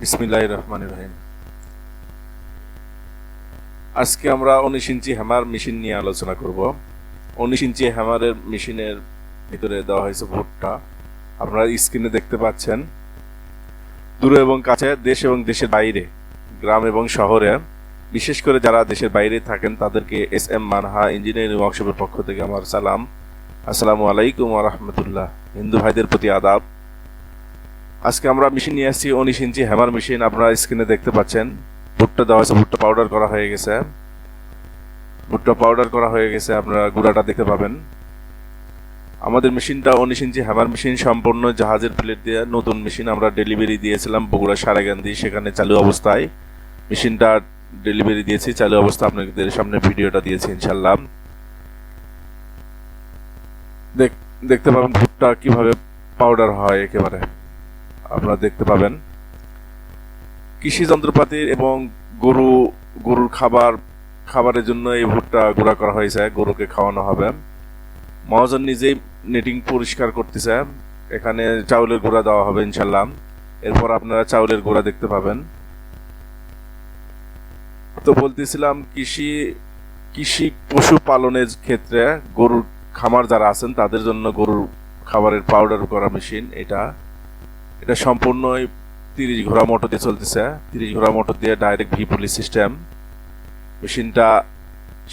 বিসমিল্লাহ রহমান রহিম। আজকে আমরা উনিশ ইঞ্চি হ্যামার মেশিন নিয়ে আলোচনা করব। উনিশ ইঞ্চি হ্যামারের মেশিনের ভিতরে দেওয়া হয়েছে ভুট্টা। আপনারা স্ক্রিনে দেখতে পাচ্ছেন, দূরে এবং কাছে দেশ এবং দেশের বাইরে, গ্রাম এবং শহরে। বিশেষ করে যারা দেশের বাইরে থাকেন, তাদেরকে এস এম মানহা ইঞ্জিনিয়ারিং ওয়ার্কশপের পক্ষ থেকে আমার সালাম। আসসালামু আলাইকুম রহমতুল্লাহ। হিন্দু ভাইদের প্রতি আদাব। আজকে আমরা মেশিন নিয়ে আসছি উনিশ ইঞ্চি হ্যামার মেশিন আপনারা স্ক্রিনে দেখতে পাচ্ছেন। ভুট্টা দেওয়া হয়েছে, ভুট্টা পাউডার করা হয়ে গেছে। ভুট্টা পাউডার করা হয়ে গেছে, আপনারা গুঁড়াটা দেখতে পাবেন। আমাদের মেশিনটা উনিশ ইঞ্চি হ্যামার মেশিন সম্পূর্ণ জাহাজের প্লেট দিয়ে নতুন মেশিন আমরা ডেলিভারি দিয়েছিলাম বগুড়া সারাগান্ধি, সেখানে চালু অবস্থায়। মেশিনটা ডেলিভারি দিয়েছি, চালু অবস্থা আপনাদের সামনে ভিডিওটা দিয়েছি ইনশাল্লাহ দেখ- দেখতে পাবেন ভুট্টা কীভাবে পাউডার হয় একেবারে। আপনারা দেখতে পাবেন। কৃষি যন্ত্রপাতি এবং গরু, গরুর খাবার, খাবারের জন্য এই ভুট্টা গুঁড়া করা হয়েছে। গরুকে খাওয়ানো হবে। মহাজন নিজেই নেটিং পরিষ্কার করতেছে। এখানে চাউলের গুঁড়া দেওয়া হবে ইনশাল্লাহ এরপর আপনারা চাউলের গুঁড়া দেখতে পাবেন। তো বলতেছিলাম, কৃষি কৃষি পশুপালনের ক্ষেত্রে গরুর খামার যারা আছেন, তাদের জন্য গরুর খাবারের পাউডার করা মেশিন এটা। এটা সম্পূর্ণ তিরিশ ঘোড়া মোটর দিয়ে চলতেছে। তিরিশ ঘোড়া মোটর দিয়ে ডাইরেক্ট ভি পুলি সিস্টেম মেশিনটা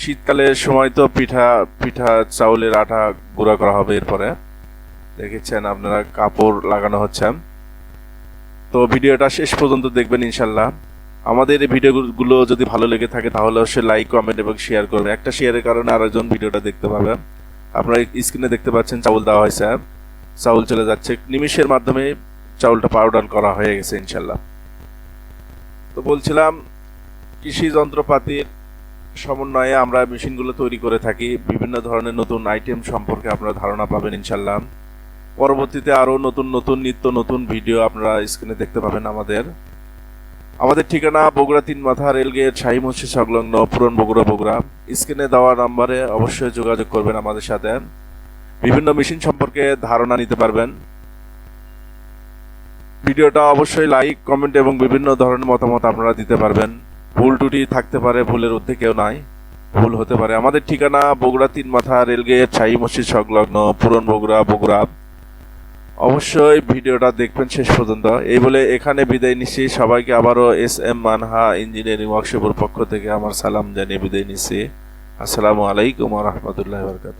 শীতকালের সময় তো পিঠা পিঠা, চাউলের আটা গুঁড়া করা হবে এরপরে। দেখেছেন আপনারা কাপড় লাগানো হচ্ছে। তো ভিডিওটা শেষ পর্যন্ত দেখবেন ইনশাল্লাহ আমাদের এই ভিডিওগুলো যদি ভালো লেগে থাকে তাহলে অবশ্যই লাইক কমেন্ট এবং শেয়ার করবেন। একটা শেয়ারের কারণে আরেকজন ভিডিওটা দেখতে পাবে। আপনারা স্ক্রিনে দেখতে পাচ্ছেন চাউল দেওয়া হয়েছে। চাউল চলে যাচ্ছে। নিমিষের মাধ্যমে চাউলটা পাউডার করা হয়ে গেছে ইনশাল্লাহ। তো বলছিলাম, কৃষি যন্ত্রপাতির সমন্বয়ে আমরা মেশিনগুলো তৈরি করে থাকি, বিভিন্ন ধরনের নতুন আইটেম সম্পর্কে আপনারা ধারণা পাবেন ইনশাল্লাহ। পরবর্তীতে আরও নতুন নতুন, নিত্য নতুন ভিডিও আপনারা স্ক্রিনে দেখতে পাবেন আমাদের। আমাদের ঠিকানা বগুড়া তিন মাথা রেলগেট শাহী মসজিদ সংলগ্ন পুরন বগুড়া বগুড়া। স্ক্রিনে দেওয়া নাম্বারে অবশ্যই যোগাযোগ করবেন আমাদের সাথে। বিভিন্ন মেশিন সম্পর্কে ধারণা নিতে পারবেন। ভিডিওটা অবশ্যই লাইক কমেন্ট এবং বিভিন্ন ধরনের মতামত আপনারা দিতে পারবেন। ভুল টুটি থাকতে পারে, ভুলের ঊর্ধ্বে কেউ নাই। ভুল হতে পারে। আমাদের ঠিকানা বগুড়া তিন মাথা রেলগেট শাহী মসজিদ সংলগ্ন পুরন বগুড়া বগুড়া। অবশ্যই ভিডিওটা দেখবেন শেষ পর্যন্ত। এই বলে এখানে বিদায় নিচ্ছি। সবাইকে আবারও এস এম মানহা ইঞ্জিনিয়ারিং ওয়ার্কশপের পক্ষ থেকে আমার সালাম জানিয়ে বিদায় নিচ্ছি। আসসালামু আলাইকুম রহমতুল্লাহ বরকাত